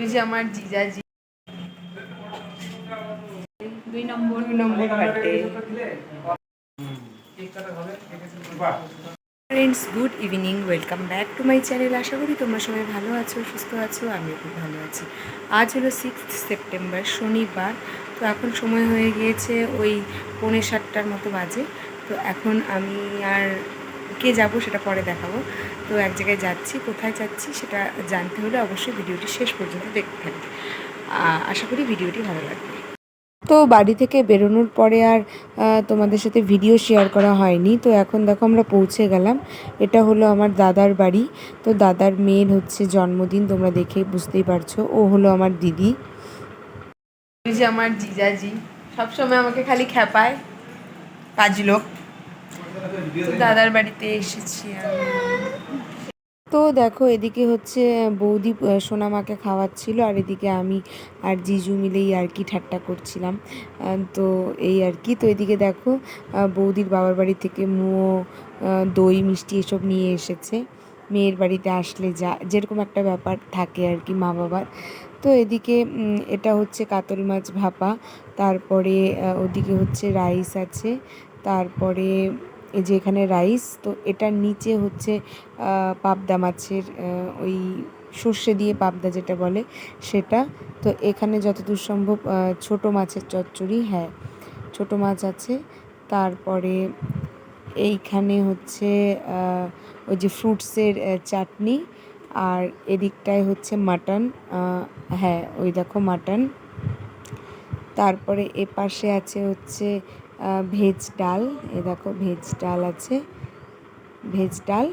ওই যে আমার জিজাজি। দুই নম্বর। দুই number birthday friends good evening welcome back to my channel আশা করি তোমরা সবাই ভালো আছো সুস্থ আছো আমিও খুব ভালো আছি। আজ হলো সিক্স সেপ্টেম্বর শনিবার। তো এখন সময় হয়ে গিয়েছে ওই পৌনে সাতটার মতো বাজে। তো এখন আমি আর কে যাব সেটা পরে দেখাবো। তো এক জায়গায় যাচ্ছি, কোথায় যাচ্ছি সেটা জানতে হলে অবশ্যই ভিডিওটি শেষ পর্যন্ত দেখতে থাকবে আশা করি ভিডিওটি ভালো লাগবে। তো বাড়ি থেকে বেরোনোর পরে আর তোমাদের সাথে ভিডিও শেয়ার করা হয়নি। তো এখন দেখো আমরা পৌঁছে গেলাম। এটা হলো আমার দাদার বাড়ি। তো দাদার মেয়ের হচ্ছে জন্মদিন, তোমরা দেখে বুঝতেই পারছ। ও হলো আমার দিদি। যে আমার জিজাজি। সবসময় আমাকে খালি খেপায় কাজ লোক। দাদার বাড়িতে এসেছি তো দেখো, এদিকে হচ্ছে বৌদি সোনামাকে খাওয়াচ্ছিল, আর এদিকে আমি আর জিজু মিলেই আর কি ঠাট্টা করছিলাম। তো এই আর কি। তো এদিকে দেখো বৌদির বাবার বাড়ি থেকে মুয়ো দই, মিষ্টি এসব নিয়ে এসেছে। মেয়ের বাড়িতে আসলে যা, যেরকম একটা ব্যাপার থাকে আর কি মা বাবার। তো এদিকে এটা হচ্ছে কাতল মাছ ভাপা। তারপরে ওদিকে হচ্ছে রাইস আছে। তারপরে এই যে এখানে রাইস, তো এটার নিচে হচ্ছে পাবদা মাছের ওই সর্ষে দিয়ে পাবদা যেটা বলে সেটা। তো এখানে যতদূর সম্ভব ছোট মাছের চচ্চড়ি হ্যাঁ ছোট মাছ আছে। তারপরে এইখানে হচ্ছে ওই যে ফ্রুটসের চাটনি আর এদিকটায় হচ্ছে মাটন হ্যাঁ ওই দেখো মাটন। তারপরে এ পাশে আছে হচ্ছে ভেজ ডাল এ দেখো ভেজ ডাল আছে ভেজ ডাল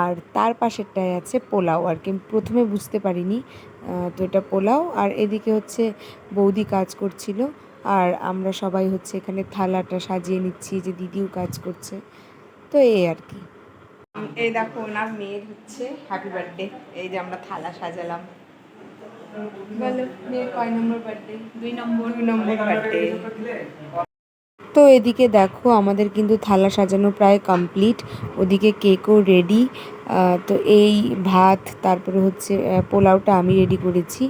আর তার পাশেরটায় আছে পোলাও আর কি প্রথমে বুঝতে পারিনি তো এটা পোলাও আর এদিকে হচ্ছে বৌদি কাজ করছিল আর আমরা সবাই হচ্ছে এখানে থালাটা সাজিয়ে নিচ্ছি যে দিদিও কাজ করছে তো এই আর কি। এই দেখো ওনার মেয়ের হচ্ছে হ্যাপি বার্থডে এই যে আমরা থালা সাজালাম। বলো মেয়ের কয় নম্বর বার্থডে দুই নম্বর। দুই নম্বর বার্থডে তো এদিকে দেখো আমাদের কিন্তু থালা সাজানো প্রায় কমপ্লিট ওদিকে কেকও রেডি তো এই ভাত, তারপরে হচ্ছে পোলাওটা আমি রেডি করেছি।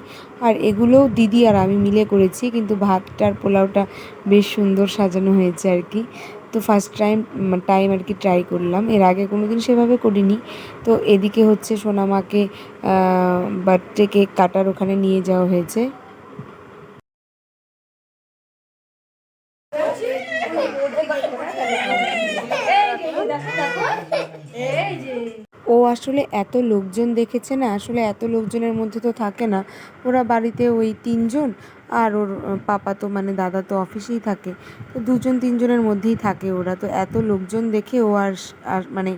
আর এগুলোও দিদি আর আমি মিলে করেছি, কিন্তু ভাতটার পোলাওটা বেশ সুন্দর সাজানো হয়েছে আর কি। তো ফার্স্ট টাইম টাইম আর কি ট্রাই করলাম। এর আগে কোনো দিন সেভাবে করিনি। তো এদিকে হচ্ছে সোনামাকে বার্থডে কেক কাটার ওখানে নিয়ে যাওয়া হয়েছে। ও আসলে এত লোকজন দেখেছে না? আসলে এত লোকজনের মধ্যে তো থাকে না। ওরা বাড়িতে ওই তিনজন আর ওর পাপা তো মানে দাদা তো অফিসেই থাকে। তো দুজন তিনজনের মধ্যেই থাকে ওরা। তো এত লোকজন দেখে ও আর আর মানে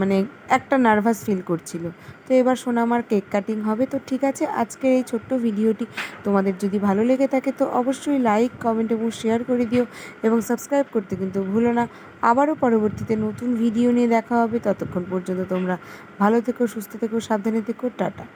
মানে একটা নার্ভাস ফিল করছিল। তো এবার সোনামার কেক কাটিং হবে। তো ঠিক আছে, আজকের এই ছোট্ট ভিডিওটি তোমাদের যদি ভালো লেগে থাকে তো অবশ্যই লাইক, কমেন্ট এবং শেয়ার করে দিও এবং সাবস্ক্রাইব করতে কিন্তু ভুলো না। আবারও পরবর্তীতে নতুন ভিডিও নিয়ে দেখা হবে। ততক্ষণ পর্যন্ত তোমরা ভালো থেকো, সুস্থ থেকো, সাবধানে থেকো। টাটা।